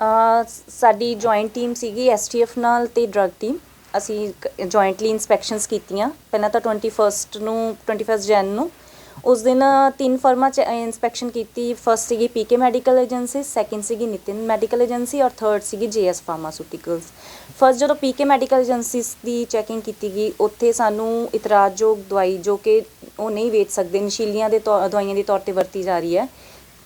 ਅ, ਸਾਡੀ joint team ਸੀਗੀ STF ਨਾਲ ਤੇ ਡਰੱਗ ਟੀਮ ਅਸੀਂ ਜੁਆਇੰਟਲੀ ਇਨਸਪੈਕਸ਼ਨਸ ਕੀਤੀਆਂ। ਪਹਿਲਾਂ ਤਾਂ 21st ਨੂੰ 21st ਜਨ ਨੂੰ। ਉਸ ਦਿਨ ਤਿੰਨ ਫਰਮਾਂ ਚ ਇਨਸਪੈਕਸ਼ਨ ਕੀਤੀ। ਫਰਸਟ ਸੀਗੀ ਪੀਕੇ ਮੈਡੀਕਲ ਏਜੰਸੀ ਸੈਕਿੰਡ ਸੀਗੀ ਨਿਤਿਨ ਮੈਡੀਕਲ ਏਜੰਸੀ ਔਰ ਥਰਡ ਸੀਗੀ ਜੀਐਸ ਫਾਰਮਾਸਿਊਟੀਕਲਸ ਫਰਸਟ ਜਦੋਂ ਪੀਕੇ ਮੈਡੀਕਲ ਏਜੰਸੀਜ਼ ਦੀ ਚੈਕਿੰਗ ਕੀਤੀ ਗਈ, ਉੱਥੇ ਸਾਨੂੰ ਇਤਰਾਜ਼ਯੋਗ ਦਵਾਈ ਜੋ ਕਿ ਉਹ ਨਹੀਂ ਵੇਚ ਸਕਦੇ, ਨਸ਼ੀਲੀਆਂ ਦੇ ਤੌ- ਦਵਾਈਆਂ ਦੇ ਤੌਰ ਤੇ ਵਰਤੀ ਜਾ ਰਹੀ ਹੈ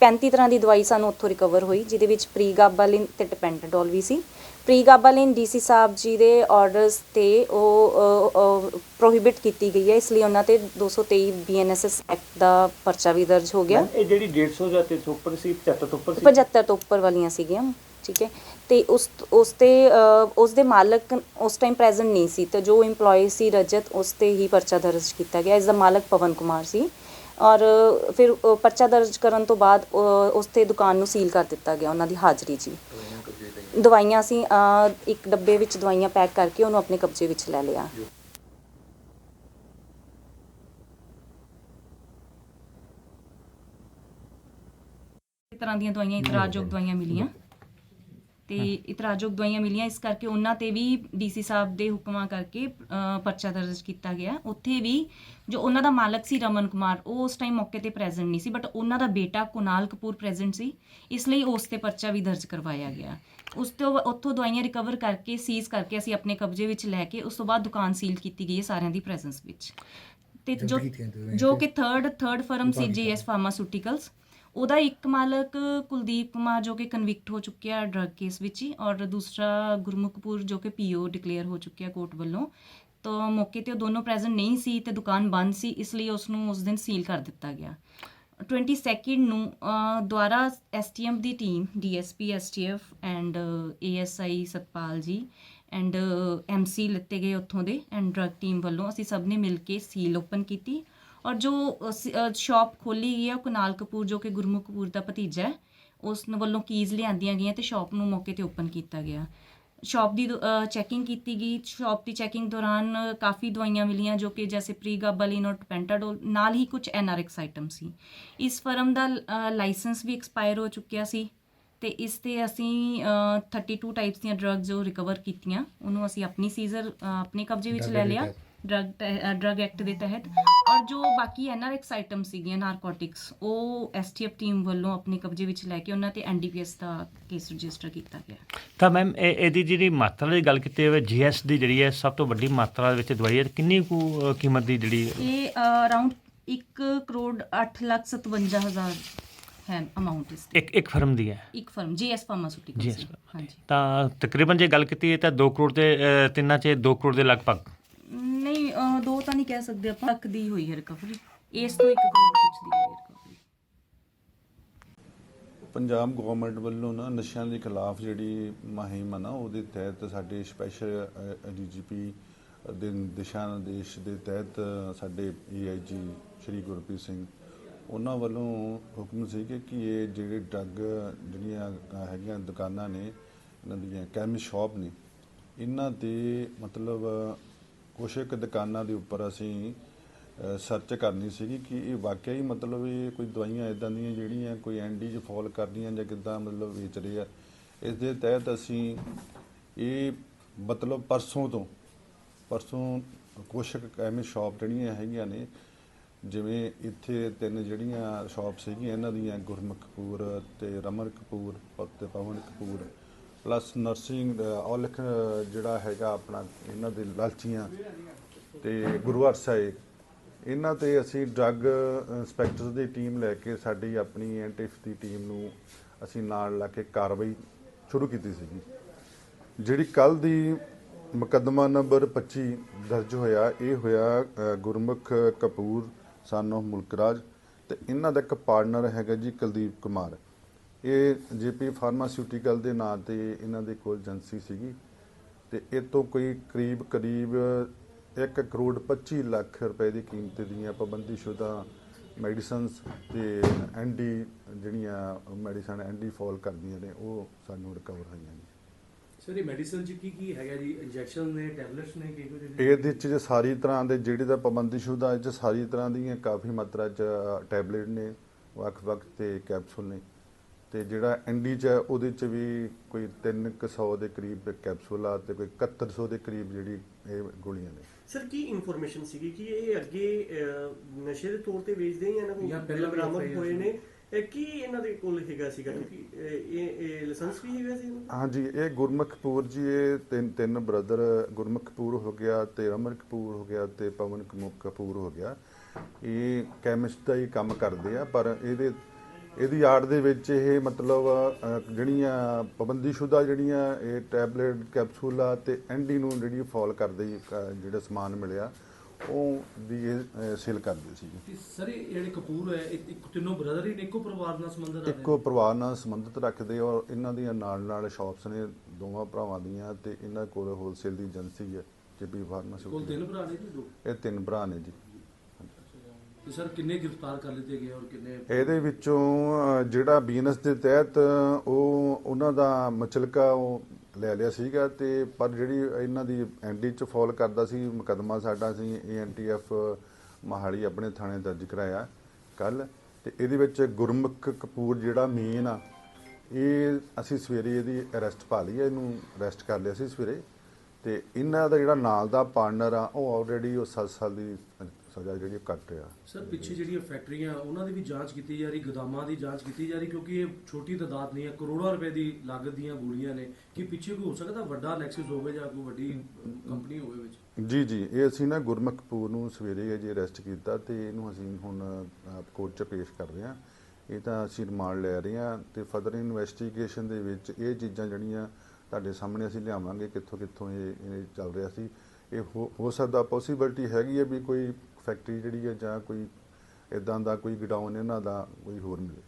35 ਤਰ੍ਹਾਂ ਦੀ ਦਵਾਈ ਸਾਨੂੰ ਉੱਥੋਂ ਰਿਕਵਰ ਹੋਈ, ਜਿਹਦੇ ਵਿੱਚ ਪ੍ਰੀਗਾਬਾਲਿਨ ਤੇ ਟਪੈਂਟਾਡੋਲ ਵੀ ਸੀ। ਪ੍ਰੀਗਾਬਾਲਿਨ ਡੀਸੀ ਸਾਹਿਬ ਜੀ ਦੇ ਆਰਡਰਸ ਤੇ ਉਹ ਪ੍ਰੋਹਿਬਿਟ ਕੀਤੀ ਗਈ ਹੈ। ਇਸ ਲਈ ਉਹਨਾਂ ਤੇ 223 ਬੀਐਨਐਸਐਸ ਐਕਟ ਦਾ ਪਰਚਾ ਵੀ ਦਰਜ ਹੋ ਗਿਆ। ਇਹ ਜਿਹੜੀ 150 ਜਾਂ 300 ਉੱਪਰ ਸੀ 75 ਤੋਂ ਉੱਪਰ ਸੀ? 75 ਤੋਂ ਉੱਪਰ ਵਾਲੀਆਂ ਸੀਗੀਆਂ ਠੀਕ ਹੈ। ਤੇ ਉਸ ਉਸ ਤੇ ਉਸ ਦੇ ਮਾਲਕ ਉਸ ਟਾਈਮ ਪ੍ਰੈਜ਼ੈਂਟ ਨਹੀਂ ਸੀ ਤੇ ਜੋ EMPLOYE ਸੀ ਰਜਤ ਉਸ ਤੇ ਹੀ ਪਰਚਾ ਦਰਜ ਕੀਤਾ ਗਿਆ। ਇਸ ਦਾ ਮਾਲਕ ਪਵਨ ਕੁਮਾਰ ਸੀ। ਔਰ ਫਿਰ ਪਰਚਾ ਦਰਜ ਕਰਨ ਤੋਂ ਬਾਅਦ ਉਸ ਤੇ ਦੁਕਾਨ ਨੂੰ ਸੀਲ ਕਰ ਦਿੱਤਾ ਗਿਆ ਉਹਨਾਂ ਦੀ ਹਾਜ਼ਰੀ ਹੀ। ਦਵਾਈਆਂ ਅਸੀਂ ਅ, ਇੱਕ ਡੱਬੇ ਵਿੱਚ ਦਵਾਈਆਂ ਪੈਕ ਕਰਕੇ ਉਹਨੂੰ ਆਪਣੇ ਕਬਜ਼ੇ ਵਿੱਚ ਲੈ ਲਿਆ। ਤਰ੍ਹਾਂ ਦੀਆਂ ਦਵਾਈਆਂ ਇਤਰਾਜ਼ਯੋਗ ਦਵਾਈਆਂ ਮਿਲੀਆਂ। ਤੇ ਇਤਰਾਜ਼ਯੋਗ ਦਵਾਈਆਂ ਮਿਲੀਆਂ ਇਸ ਕਰਕੇ ਉਹਨਾਂ ਤੇ ਵੀ ਡੀਸੀ ਸਾਹਿਬ ਦੇ ਹੁਕਮਾਂ ਕਰਕੇ ਅ, ਪਰਚਾ ਦਰਜ ਕੀਤਾ ਗਿਆ। ਉੱਥੇ ਵੀ ਜੋ ਉਹਨਾਂ ਦਾ ਮਾਲਕ ਸੀ ਰਮਨ ਕੁਮਾਰ ਉਹ ਉਸ ਟਾਈਮ ਮੌਕੇ ਤੇ ਪ੍ਰੈਜ਼ੈਂਟ ਨਹੀਂ ਸੀ ਬਟ ਉਹਨਾਂ ਦਾ ਬੇਟਾ ਕੁਨਾਲ ਕਪੂਰ ਪ੍ਰੈਜ਼ੈਂਟ ਸੀ। ਇਸ ਲਈ ਉਸ ਤੇ ਪਰਚਾ ਵੀ ਦਰਜ ਕਰਵਾਇਆ ਗਿਆ। ਉਸ ਤੋਂ ਬਾ- ਉੱਥੋਂ ਦਵਾਈਆਂ ਰਿਕਵਰ ਕਰਕੇ ਸੀਜ਼ ਕਰਕੇ ਅਸੀਂ ਆਪਣੇ ਕਬਜ਼ੇ ਵਿੱਚ ਲੈ ਕੇ ਉਸ ਤੋਂ ਬਾਅਦ ਦੁਕਾਨ ਸੀਲ ਕੀਤੀ ਗਈ ਹੈ ਸਾਰਿਆਂ ਦੀ ਪ੍ਰੈਜ਼ੈਂਸ ਵਿੱਚ। ਤੇ ਜੋ ਜੋ ਕਿ ਥਰਡ ਥਰਡ ਫਰਮ ਸੀ ਜੀਐਸ ਫਾਰਮਾਸਿਊਟੀਕਲਸ ਉਹਦਾ ਇੱਕ ਮਾਲਕ ਕੁਲਦੀਪ ਕੁਮਾਰ ਜੋ ਕਿ ਕਨਵਿਕਟ ਹੋ ਚੁੱਕਿਆ ਡਰੱਗ ਕੇਸ ਵਿੱਚ ਹੀ ਔਰ ਦੂਸਰਾ ਗੁਰਮੁਖਪੁਰ ਜੋ ਕਿ ਪੀਓ ਡਿਕਲੇਅਰ ਹੋ ਚੁੱਕਿਆ ਕੋਰਟ ਵੱਲੋਂ। ਤਾਂ ਮੌਕੇ ਤੇ ਉਹ ਦੋਨੋਂ ਪ੍ਰੈਜ਼ੈਂਟ ਨਹੀਂ ਸੀ ਤੇ ਦੁਕਾਨ ਬੰਦ ਸੀ ਇਸ ਲਈ ਉਸ ਨੂੰ ਉਸ ਦਿਨ ਸੀਲ ਕਰ ਦਿੱਤਾ ਗਿਆ। 22 ਨੂੰ ਅਹ, ਦੁਆਰਾ STM the team DSP STF and ASI Satpal ji and MC ਲਿੱਤੇ ਗਏ ਉੱਥੋਂ ਦੇ ਐਂਡ ਡਰੱਗ ਟੀਮ ਵੱਲੋਂ ਅਸੀਂ ਸਭ ਨੇ ਮਿਲ ਕੇ ਸੀਲ ਓਪਨ ਕੀਤੀ। ਔਰ ਜੋ ਸ਼ਾਪ ਖੋਲੀ ਗਈ ਹੈ ਉਹ ਕੁਨਾਲ ਕਪੂਰ ਜੋ ਕਿ ਗੁਰਮੁਖ ਕਪੂਰ ਦਾ ਭਤੀਜਾ ਹੈ ਉਸ ਵੱਲੋਂ ਕੀਜ਼ ਲਿਆਂਦੀਆਂ ਗਈਆਂ ਤੇ ਸ਼ਾਪ ਨੂੰ ਮੌਕੇ ਤੇ ਓਪਨ ਕੀਤਾ ਗਿਆ। ਸ਼ਾਪ ਦੀ ਚੈਕਿੰਗ ਕੀਤੀ ਗਈ। ਸ਼ਾਪ ਦੀ ਚੈਕਿੰਗ ਦੌਰਾਨ ਕਾਫੀ ਦਵਾਈਆਂ ਮਿਲੀਆਂ ਜੋ ਕਿ ਜੈਸੇ ਪ੍ਰੀਗਾਬਾਲਿਨ ਔਰ ਪੈਂਟਾਡੋਲ ਨਾਲ ਹੀ ਕੁਝ ਐਨਆਰਐਕਸ ਆਈਟਮ ਸੀ। ਇਸ ਫਰਮ ਦਾ ਲਾਇਸੈਂਸ ਵੀ ਐਕਸਪਾਇਰ ਹੋ ਚੁੱਕਿਆ ਸੀ ਤੇ ਇਸ ਤੇ ਅਸੀਂ ਅ, 32 ਟਾਈਪਸ ਦੀਆਂ ਡਰੱਗਸ ਜੋ ਰਿਕਵਰ ਕੀਤੀਆਂ ਉਹਨੂੰ ਅਸੀਂ ਆਪਣੀ ਸੀਜ਼ਰ ਆਪਣੇ ਕਬਜ਼ੇ ਵਿੱਚ ਲੈ ਲਿਆ। ਡਰੱਗ ਡਰੱਗ ਐਕਟ ਦੇ ਤਹਿਤ। ਔਰ ਜੋ ਬਾਕੀ ਐਨਆਰਐਕਸ ਆਈਟਮ ਸੀਗੀਆਂ ਨਾਰਕੋਟਿਕਸ ਉਹ ਐਸਟੀਐਫ ਟੀਮ ਵੱਲੋਂ ਆਪਣੇ ਕਬਜ਼ੇ ਵਿੱਚ ਲੈ ਕੇ ਉਹਨਾਂ ਤੇ ਐਨਡੀਪੀਐਸ ਦਾ ਕੇਸ ਰਜਿਸਟਰ ਕੀਤਾ ਗਿਆ। ਤਾਂ ਮੈਮ ਇਹ ਇਹਦੀ ਜਿਹੜੀ ਮਾਤਰਾ ਦੀ ਗੱਲ ਕੀਤੀ ਹੋਵੇ ਜੀਐਸ ਦੀ ਜਿਹੜੀ ਹੈ ਸਭ ਤੋਂ ਵੱਡੀ ਮਾਤਰਾ ਦੇ ਵਿੱਚ ਦਵਾਈ ਹੈ ਕਿੰਨੀ ਕੁ ਕੀਮਤ ਦੀ ਜਿਹੜੀ ਇਹ ਅਰਾਊਂਡ 1 ਕਰੋੜ 8 ਲੱਖ 57 ਹਜ਼ਾਰ ਹੈ ਅਮਾਉਂਟ ਇਸ ਇੱਕ ਇੱਕ ਫਰਮ ਦੀ ਹੈ? ਇੱਕ ਫਰਮ ਜੀਐਸ ਫਾਰਮਾਸਿਊਟੀਕਲਸ GS ਹਾਂਜੀ। ਤਾਂ ਤਕਰੀਬਨ ਜੇ ਗੱਲ ਕੀਤੀ ਹੈ ਤਾਂ 2 ਕਰੋੜ ਅ, ਤਿੰਨਾਂ 'ਚ 2 ਕਰੋੜ ਦੇ ਲਗਭਗ ਨਹੀਂ ਅਹ, ਦੋ ਤਾਂ ਨਹੀਂ ਕਹਿ ਸਕਦੇ ਆਪਾਂ। ਲੱਖ ਦੀ ਹੋਈ ਹੈ ਰਿਕਵਰੀ ਇਸ ਤੋਂ 1 ਕਰੋੜ ਕੁਛ ਦੀ ਹੋਈ ਰਿਕਵਰੀ ਪੰਜਾਬ ਗਵਰਨਮੈਂਟ ਵੱਲੋਂ ਨਾ ਨਸ਼ਿਆਂ ਦੇ ਖਿਲਾਫ ਜਿਹੜੀ ਮੁਹਿੰਮ ਆ ਨਾ ਉਹਦੇ ਤਹਿਤ ਸਾਡੇ ਸਪੈਸ਼ਲ ਡੀਜੀਪੀ ਦੇ ਦਿਸ਼ਾ ਨਿਰਦੇਸ਼ ਦੇ ਤਹਿਤ ਸਾਡੇ ਏਆਈਜੀ ਸ਼੍ਰੀ ਗੁਰਪ੍ਰੀਤ ਸਿੰਘ ਉਹਨਾਂ ਵੱਲੋਂ ਹੁਕਮ ਸੀ ਕਿ ਕਿ ਇਹ ਜਿਹੜੇ ਡਰੱਗ ਜਿਹੜੀਆਂ ਹੈਗੀਆਂ ਦੁਕਾਨਾਂ ਨੇ ਇਹਨਾਂ ਦੀਆਂ ਕੈਮਿਸਟ ਸ਼ਾਪ ਨੇ ਇਹਨਾਂ ਤੇ ਮਤਲਬ ਕੁਛ ਇੱਕ ਦੁਕਾਨਾਂ ਦੇ ਉੱਪਰ ਅਸੀਂ ਸਰਚ ਕਰਨੀ ਸੀਗੀ ਕਿ ਇਹ ਵਾਕਿਆ ਹੀ ਮਤਲਬ ਇਹ ਕੋਈ ਦਵਾਈਆਂ ਇਦਾਂ ਦੀਆਂ ਜਿਹੜੀਆਂ ਕੋਈ ਐਂਡੀ ਚ ਫਾਲ ਕਰਦੀਆਂ ਜਾਂ ਕਿੱਦਾਂ ਮਤਲਬ ਵੇਚ ਰਹੇ ਆ। ਇਸ ਦੇ ਤਹਿਤ ਅਸੀਂ ਇਹ ਮਤਲਬ ਪਰਸੋਂ ਤੋਂ, ਪਰਸੋਂ ਕੁਛ ਐਵੇਂ ਸ਼ਾਪ ਜਿਹੜੀਆਂ ਹੈਗੀਆਂ ਨੇ, ਜਿਵੇਂ ਇੱਥੇ ਤਿੰਨ ਜਿਹੜੀਆਂ ਸ਼ਾਪ ਸੀਗੀਆਂ, ਇਹਨਾਂ ਦੀਆਂ ਗੁਰਮੁਖ ਕਪੂਰ ਤੇ ਰਮਨ ਕਪੂਰ ਪ- ਤੇ ਪਵਨ ਕਪੂਰ ਪਲੱਸ ਨਰਸਿੰਗ ਔਲਖ ਜਿਹੜਾ ਹੈਗਾ ਆਪਣਾ, ਇਹਨਾਂ ਦੇ ਲਾਲਚੀਆਂ ਤੇ ਗੁਰੂ ਸਾਹਿਬ। ਇਹਨਾਂ ਤੇ ਅਸੀਂ ਡਰੱਗ ਇੰਸਪੈਕਟਰਸ ਦੀ ਟੀਮ ਲੈ ਕੇ ਸਾਡੀ ਆਪਣੀ ਐਂਟੀਫ ਦੀ ਟੀਮ ਨੂੰ ਅਸੀਂ ਨਾਲ ਲਾ ਕੇ ਕਾਰਵਾਈ ਸ਼ੁਰੂ ਕੀਤੀ ਸੀਗੀ। ਜਿਹੜੀ ਕੱਲ ਦੀ ਮੁਕੱਦਮਾ ਨੰਬਰ 25 ਦਰਜ ਹੋਇਆ, ਇਹ ਹੋਇਆ ਗੁਰਮੁਖ ਕਪੂਰ ਸਾਨੂੰ ਮੁਲਕਰਾਜ ਤੇ ਇਹਨਾਂ ਦਾ ਇੱਕ ਪਾਰਟਨਰ ਹੈਗਾ ਜੀ ਕੁਲਦੀਪ ਕੁਮਾਰ। ਇਹ ਜੀਪੀ ਫਾਰਮਾਸਿਊਟੀਕਲ ਦੇ ਨਾਂ ਤੇ ਇਹਨਾਂ ਦੇ ਕੋਲ ਏਜੰਸੀ ਸੀਗੀ ਤੇ ਇਹ ਤੋਂ ਕੋਈ ਕਰੀਬ ਕਰੀਬ 1 ਕਰੋੜ 25 ਲੱਖ ਰੁਪਏ ਦੀ ਕੀਮਤ ਦੀਆਂ ਪਾਬੰਦੀਸ਼ੁਦਾ ਮੈਡੀਸਨਸ ਤੇ ਐਂਡੀ ਜਿਹੜੀਆਂ ਮੈਡੀਸਨ ਐਂਡੀ ਫਾਲ ਕਰਦੀਆਂ ਨੇ ਉਹ ਸਾਨੂੰ ਰਿਕਵਰ ਹੋਈਆਂ ਨੇ। ਸਰ ਇਹ ਮੈਡੀਸਨ ਚ ਕੀ ਕੀ ਹੈਗਾ ਜੀ? ਇੰਜੈਕਸ਼ਨ ਨੇ ਟੈਬਲੇਟਸ ਨੇ ਕੀ ਕੁਝ ਇਹਦੇ ਚ ਜੇ ਸਾਰੀ ਤਰ੍ਹਾਂ ਦੇ ਜਿਹੜੇ ਦਾ ਪਾਬੰਦੀਸ਼ੁਦਾ ਇਹ ਚ ਸਾਰੀ ਤਰ੍ਹਾਂ ਦੀਆਂ ਕਾਫੀ ਮਾਤਰਾ ਚ ਟੈਬਲੇਟ ਨੇ ਵੱਖ-ਵੱਖ ਤੇ ਕੈਪਸੂਲ ਨੇ। ਤੇ ਜਿਹੜਾ ਐਂਡੀ ਚ ਹੈ, ਉਹਦੇ ਚ ਵੀ ਕੋਈ 300 ਦੇ ਕਰੀਬ ਕੈਪਸੂਲ ਆ ਤੇ ਕੋਈ 7100 ਦੇ ਕਰੀਬ ਜਿਹੜੀ ਇਹ ਗੋਲੀਆਂ ਨੇ। ਸਰ ਕੀ ਇਨਫੋਰਮੇਸ਼ਨ ਸੀਗੀ ਕਿ ਇਹ ਅੱਗੇ ਨਸ਼ੇ ਦੇ ਤੌਰ ਤੇ ਵੇਚਦੇ ਜਾਂ ਇਹਨਾਂ ਜਾਂ ਕੋਲ ਬਰਾਮਦ ਹੋਏ ਨੇ? ਇਹ ਕੀ ਇਹਨਾਂ ਦੇ ਕੋਲ ਹੈਗਾ ਸੀਗਾ? ਕਿਉਂਕਿ ਇਹ- ਇਹ ਲਾਇਸੈਂਸ ਵੀ ਹੈਗਾ ਸੀ ਇਹਨਾਂ ਦਾ? ਹਾਂਜੀ ਇਹ ਗੁਰਮੁਖ ਕਪੂਰ ਜੀ ਇਹ ਤਿੰਨ ਤਿੰਨ ਬ੍ਰਦਰ ਗੁਰਮੁਖ ਕਪੂਰ ਹੋ ਗਿਆ ਤੇ ਰਮਨ ਕਪੂਰ ਹੋ ਗਿਆ ਤੇ ਪਵਨ ਕਪੂਰ ਹੋ ਗਿਆ। ਇਹ ਕੈਮਿਸਟ ਦਾ ਹੀ ਕੰਮ ਕਰਦੇ ਆ ਪਰ ਇਹਦੇ ਇਹਦੀ ਆੜ ਦੇ ਵਿੱਚ ਇਹ ਮਤਲਬ ਜਿਹੜੀਆਂ ਪਾਬੰਦੀਸ਼ੁਦਾ ਜਿਹੜੀਆਂ ਇਹ ਟੈਬਲੇਟ ਕੈਪਸੂਲਾ ਤੇ ਐਂਡੀ ਨੂੰ ਜਿਹੜੀ ਫਾਲ ਕਰਦੇ ਜਿਹੜਾ ਸਮਾਨ ਮਿਲਿਆ ਉਹ ਦੀ ਇਹ ਸੇਲ ਕਰਦੇ ਸੀ ਸਰ ਇਹ ਜਿਹੜੇ ਕਪੂਰ ਹੈ ਇੱਕ ਤਿੰਨੋਂ ਬ੍ਰਦਰ ਹੀ ਨੇ ਇੱਕੋ ਪਰਿਵਾਰ ਨਾਲ ਸੰਬੰਧ ਰੱਖਦੇ ਇੱਕੋ ਪਰਿਵਾਰ ਨਾਲ ਸੰਬੰਧਿਤ ਰੱਖਦੇ ਔਰ ਇਹਨਾਂ ਦੀਆਂ ਨਾਲ ਨਾਲ ਸ਼ਾਪਸ ਨੇ ਦੋਵਾਂ ਭਰਾਵਾਂ ਦੀਆਂ ਤੇ ਇਹਨਾਂ ਕੋਲ ਹੋਲਸੇਲ ਦੀ ਏਜੰਸੀ ਹੈ ਜੀਪੀ ਕੋਲ ਫਾਰਮਾਸਿਊਟੀਕਲ ਤਿੰਨ ਭਰਾ ਨੇ ਜੀ ਦੋ? ਇਹ ਤਿੰਨ ਭਰਾ ਨੇ ਜੀ। ਤੇ ਸਰ ਕਿੰਨੇ ਗ੍ਰਿਫਤਾਰ ਕਰ ਲਿੱਤੇ ਗਏ ਔਰ ਕਿੰਨੇ ਇਹਦੇ ਵਿੱਚੋਂ ਅਹ, ਜਿਹੜਾ ਬੀਐਨਐਸ ਦੇ ਤਹਿਤ ਉਹ ਉਹਨਾਂ ਦਾ ਮਚਲਕਾ ਉਹ ਲੈ ਲਿਆ ਸੀਗਾ ਤੇ ਪਰ ਜਿਹੜੀ ਇਹਨਾਂ ਦੀ ਐਨਡੀ ਚ ਫਾਲ ਕਰਦਾ ਸੀ ਮੁਕਦਮਾ ਸਾਡਾ ਸੀ ਏਐਨਟੀਐਫ ਮਹਾਲੀ ਆਪਣੇ ਥਾਣੇ ਦਰਜ ਕਰਾਇਆ ਕੱਲ ਤੇ ਇਹਦੇ ਵਿੱਚ ਗੁਰਮੁਖ ਕਪੂਰ ਜਿਹੜਾ ਮੇਨ ਆ ਇਹ ਅਸੀਂ ਸਵੇਰੇ ਇਹਦੀ ਅਰੈਸਟ ਪਾ ਲਈ ਹੈ ਇਹਨੂੰ ਅਰੈਸਟ ਕਰ ਲਿਆ ਸੀ ਸਵੇਰੇ ਤੇ ਇਹਨਾਂ ਦਾ ਜਿਹੜਾ ਨਾਲ ਦਾ ਪਾਰਟਨਰ ਆ ਉਹ ਆਲਰੇਡੀ ਉਹ 7 ਸਾਲ ਦੀ ਸਜ਼ਾ ਜਿਹੜੀ ਕੱਟ ਰਿਹਾ ਸਰ ਪਿੱਛੇ ਜਿਹੜੀਆਂ ਫੈਕਟਰੀਆਂ ਉਹਨਾਂ ਦੀ ਵੀ ਜਾਂਚ ਕੀਤੀ ਜਾ ਰਹੀ ਗੋਦਾਮਾਂ ਦੀ ਜਾਂਚ ਕੀਤੀ ਜਾ ਰਹੀ ਕਿਉਂਕਿ ਇਹ ਛੋਟੀ ਤਦਾਦ ਨਹੀਂ ਹੈ ਕਰੋੜਾਂ ਰੁਪਏ ਦੀ ਲਾਗਤ ਦੀਆਂ ਗੋਲੀਆਂ ਨੇ। ਕਿ ਪਿੱਛੇ ਕੋਈ ਹੋ ਸਕਦਾ ਵੱਡਾ ਨੈਕਸਸ ਹੋਵੇ ਜਾਂ ਕੋਈ ਵੱਡੀ ਕੰਪਨੀ ਹੋਵੇ ਵਿੱਚ? ਜੀ ਜੀ ਇਹ ਅਸੀਂ ਨਾ ਗੁਰਮੁਖ ਕਪੂਰ ਨੂੰ ਸਵੇਰੇ ਅਜੇ ਅਰੈਸਟ ਕੀਤਾ ਤੇ ਇਹਨੂੰ ਅਸੀਂ ਹੁਣ ਕੋਰਟ 'ਚ ਪੇਸ਼ ਕਰ ਰਹੇ ਹਾਂ। ਇਹ ਤਾਂ ਅਸੀਂ ਰਿਮਾਂਡ ਲੈ ਰਹੇ ਹਾਂ ਤੇ ਫਰਦਰ ਇਨਵੈਸਟੀਗੇਸ਼ਨ ਦੇ ਵਿੱਚ ਇਹ ਚੀਜ਼ਾਂ ਜਿਹੜੀਆਂ ਤੁਹਾਡੇ ਸਾਹਮਣੇ ਅਸੀਂ ਲਿਆਵਾਂਗੇ ਕਿੱਥੋਂ ਕਿੱਥੋਂ ਇਹ ਚੱਲ ਰਿਹਾ ਸੀ। ਇਹ ਹੋ ਸਕਦਾ ਪੋਸੀਬਿਲਿਟੀ ਹੈਗੀ ਹੈ ਵੀ ਕੋਈ ਫੈਕਟਰੀ ਜਿਹੜੀ ਹੈ ਜਾਂ ਕੋਈ ਇਦਾਂ ਦਾ ਕੋਈ ਗਡਾਊਨ ਇਹਨਾਂ ਦਾ ਕੋਈ ਹੋਰ ਮਿਲੇ।